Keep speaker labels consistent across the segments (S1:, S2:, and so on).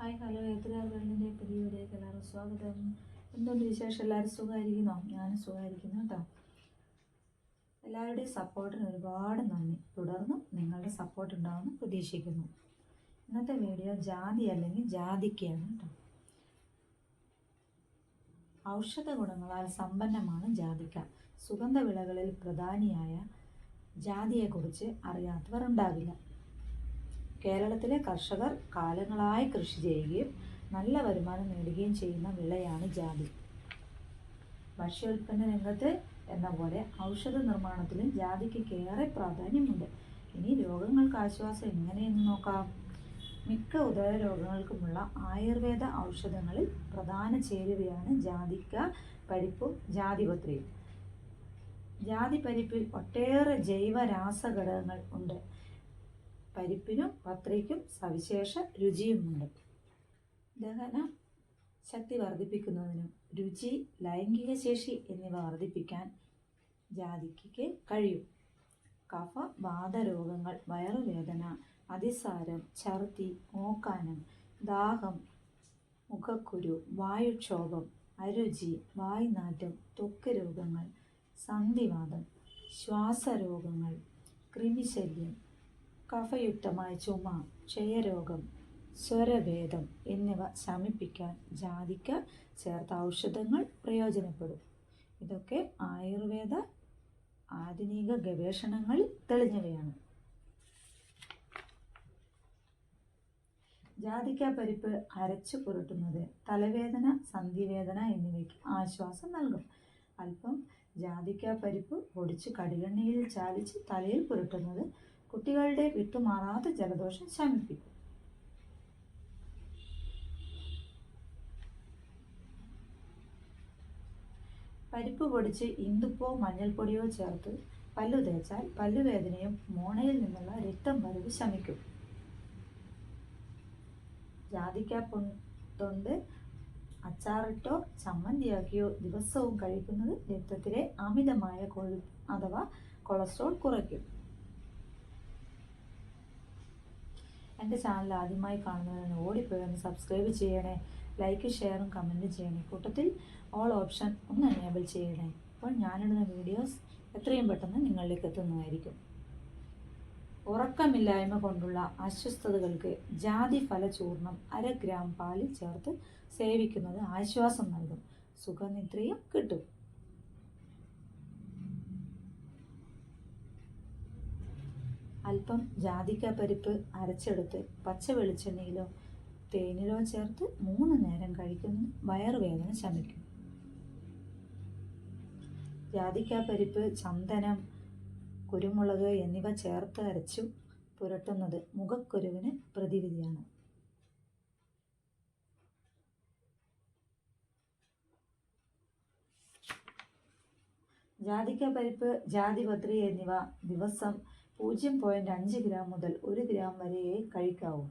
S1: Hi hello എത്രയാളുകളുടെ പുതിയ വീഡിയോക്ക് എല്ലാവർക്കും സ്വാഗതം. എന്തുകൊണ്ട് വിശേഷം? എല്ലാവരും സുഖമായിരിക്കുന്നോ? ഞാനും സുഖമായിരിക്കുന്നു കേട്ടോ. എല്ലാവരുടെയും സപ്പോർട്ടിന് ഒരുപാട് നന്ദി. തുടർന്നും നിങ്ങളുടെ സപ്പോർട്ട് ഉണ്ടാവുമെന്ന് പ്രതീക്ഷിക്കുന്നു. ഇന്നത്തെ വീഡിയോ ജാതി അല്ലെങ്കിൽ ജാതിക്കയാണ് കേട്ടോ. ഔഷധ ഗുണങ്ങളാൽ സമ്പന്നമാണ് ജാതിക്ക. സുഗന്ധവിളകളിൽ പ്രധാനിയായ ജാതിയെക്കുറിച്ച് അറിയാത്തവർ ഉണ്ടാവില്ല കേരളത്തിലെ കർഷകർ കാലങ്ങളായി കൃഷി ചെയ്യുകയും നല്ല വരുമാനം നേടുകയും ചെയ്യുന്ന വിളയാണ് ജാതി. ഭക്ഷ്യോൽപ്പന്ന രംഗത്ത് എന്ന പോലെ ഔഷധ നിർമ്മാണത്തിലും ജാതിക്ക് ഏറെ പ്രാധാന്യമുണ്ട്. ഇനി രോഗങ്ങൾക്ക് ആശ്വാസം എങ്ങനെയെന്ന് നോക്കാം. മിക്ക ഉദര രോഗങ്ങൾക്കുമുള്ള ആയുർവേദ ഔഷധങ്ങളിൽ പ്രധാന ചേരുവയാണ് ജാതിക്ക പരിപ്പും ജാതിപത്രിയും ജാതി പരിപ്പിൽ ഒട്ടേറെ ജൈവ രാസഘടകങ്ങൾ ഉണ്ട്. പരിപ്പിനും പത്രയ്ക്കും സവിശേഷ രുചിയുമുണ്ട്. ദഹന ശക്തി വർദ്ധിപ്പിക്കുന്നതിനും രുചി ലൈംഗിക ശേഷി എന്നിവ വർദ്ധിപ്പിക്കാൻ ജാതിക്കയ്ക്ക് കഴിയും. കഫ വാതരോഗങ്ങൾ വയറുവേദന അതിസാരം ഛർദി ഓക്കാനം ദാഹം മുഖക്കുരു വായുക്ഷോഭം അരുചി വായ്നാറ്റം ത്വക്ക് രോഗങ്ങൾ സന്ധിവാദം ശ്വാസരോഗങ്ങൾ കൃമിശല്യം കഫയുക്തമായ ചുമ ക്ഷയരോഗം സ്വരഭേദം എന്നിവ ശമിപ്പിക്കാൻ ജാതിക്ക ചേർത്ത ഔഷധങ്ങൾ പ്രയോജനപ്പെടും. ഇതൊക്കെ ആയുർവേദ ആധുനിക ഗവേഷണങ്ങളിൽ തെളിഞ്ഞവയാണ്. ജാതിക്ക പരിപ്പ് അരച്ചു പുരട്ടുന്നത് തലവേദന സന്ധിവേദന എന്നിവയ്ക്ക് ആശ്വാസം നൽകും. അല്പം ജാതിക്ക പരിപ്പ് പൊടിച്ച് കടികെണ്ണയിൽ ചാലിച്ച് തലയിൽ പുരട്ടുന്നത് കുട്ടികളുടെ വിട്ടുമാറാത്ത ജലദോഷം ശമിപ്പിക്കും. പരിപ്പ് പൊടിച്ച് ഇന്ദുപ്പോ മഞ്ഞൾപ്പൊടിയോ ചേർത്ത് പല്ലു തേച്ചാൽ പല്ലുവേദനയും മോണയിൽ നിന്നുള്ള രക്തം വരവ് ശമിക്കും. ജാതിക്ക തൊണ്ട് അച്ചാറിട്ടോ ചമ്മന്തിയാക്കിയോ ദിവസവും കഴിക്കുന്നത് രക്തത്തിലെ അമിതമായ കൊഴുപ്പ് അഥവാ കൊളസ്ട്രോൾ കുറയ്ക്കും. എന്റെ ചാനൽ ആദ്യമായി കാണുന്നതിന് ഓടിപ്പോയൊന്ന് സബ്സ്ക്രൈബ് ചെയ്യണേ. ലൈക്ക് ഷെയറും കമന്റും ചെയ്യണേ. കൂട്ടത്തിൽ ഓൾ ഓപ്ഷൻ ഒന്ന് എനേബിൾ ചെയ്യണേ. അപ്പോൾ ഞാനിടുന്ന വീഡിയോസ് എത്രയും പെട്ടെന്ന് നിങ്ങളിലേക്ക് എത്തുന്നതായിരിക്കും. ഉറക്കമില്ലായ്മ കൊണ്ടുള്ള അസ്വസ്ഥതകൾക്ക് ജാതി ഫലചൂർണം അര ഗ്രാം പാലിൽ ചേർത്ത് സേവിക്കുന്നത് ആശ്വാസം നൽകും. സുഖനിദ്രയും കിട്ടും. അല്പം ജാതിക്ക പരിപ്പ് അരച്ചെടുത്ത് പച്ച വെളിച്ചെണ്ണയിലോ തേനിലോ ചേർത്ത് മൂന്ന് നേരം കഴിക്കുന്നത് വയറുവേദന ശമിക്കും. ജാതിക്ക പരിപ്പ് ചന്ദനം കുരുമുളക് എന്നിവ ചേർത്ത് അരച്ചു പുരട്ടുന്നത് മുഖക്കുരുവിന് പ്രതിവിധിയാണ്. ജാതിക്ക പരിപ്പ് ജാതിപത്രി എന്നിവ ദിവസം പൂജ്യം പോയിന്റ് അഞ്ച് ഗ്രാം മുതൽ ഒരു ഗ്രാം വരെയേ കഴിക്കാവൂ.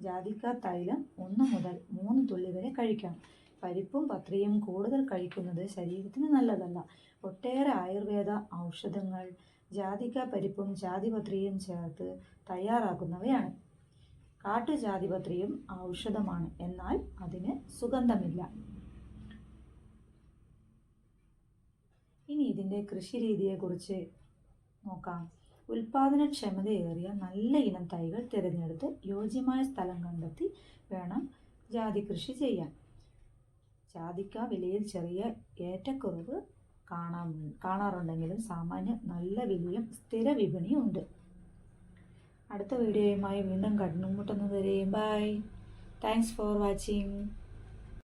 S1: ജാതിക്ക തൈലം ഒന്ന് മുതൽ മൂന്ന് തുള്ളി വരെ കഴിക്കാം. പരിപ്പും പത്രിയും കൂടുതൽ കഴിക്കുന്നത് ശരീരത്തിന് നല്ലതല്ല. ഒട്ടേറെ ആയുർവേദ ഔഷധങ്ങൾ ജാതിക്ക പരിപ്പും ജാതിപത്രിയും ചേർത്ത് തയ്യാറാക്കുന്നവയാണ്. കാട്ടുജാതിപത്രിയും ഔഷധമാണ്. എന്നാൽ അതിന് സുഗന്ധമില്ല. ഇനി ഇതിന്റെ കൃഷി രീതിയെക്കുറിച്ച് നോക്കാം. ഉൽപാദനക്ഷമതയേറിയ നല്ല ഇനം തൈകൾ തിരഞ്ഞെടുത്ത് യോജ്യമായ സ്ഥലം കണ്ടെത്തി വേണം ജാതി കൃഷി ചെയ്യാൻ. ജാതിക്ക വിലയിൽ ചെറിയ ഏറ്റക്കുറവ് കാണാൻ കാണാറുണ്ടെങ്കിലും സാമാന്യം നല്ല വിലയും സ്ഥിര വിപണിയും ഉണ്ട്. അടുത്ത വീഡിയോയുമായി വീണ്ടും കണ്ടുമുട്ടുന്നതുവരെയും ബൈ. Thanks for watching